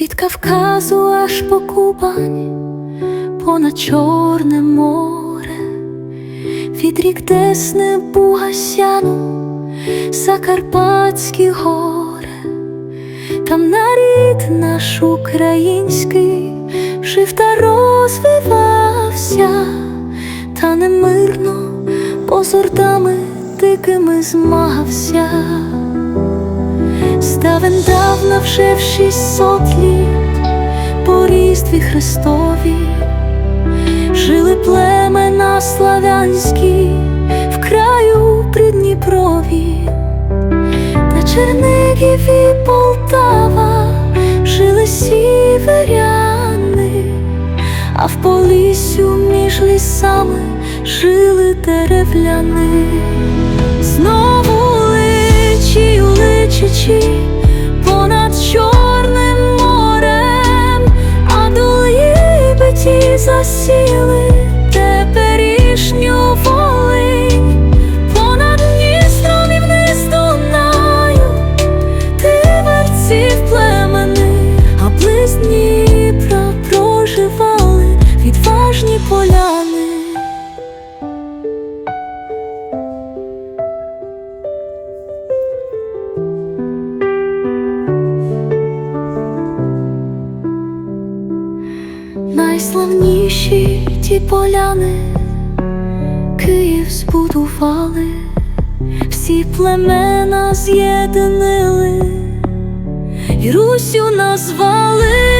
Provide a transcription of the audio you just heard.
Від Кавказу аж по Кубань, понад Чорне море, від рік Десни Бугасяну, Закарпатські гори, там нарід наш український жив та розвивався, та немирно з ордами дикими змагався. Ставен давно вже в шістсот літ по різдві Христові жили племена славянські в краю при Дніпрові, на Чернигів і Полтава жили сіверяни, а в Поліссю між лісами жили деревляни. Знову личі у личичі засіли Найславніші ті поляни Київ збудували, всі племена з'єднили і Русю назвали.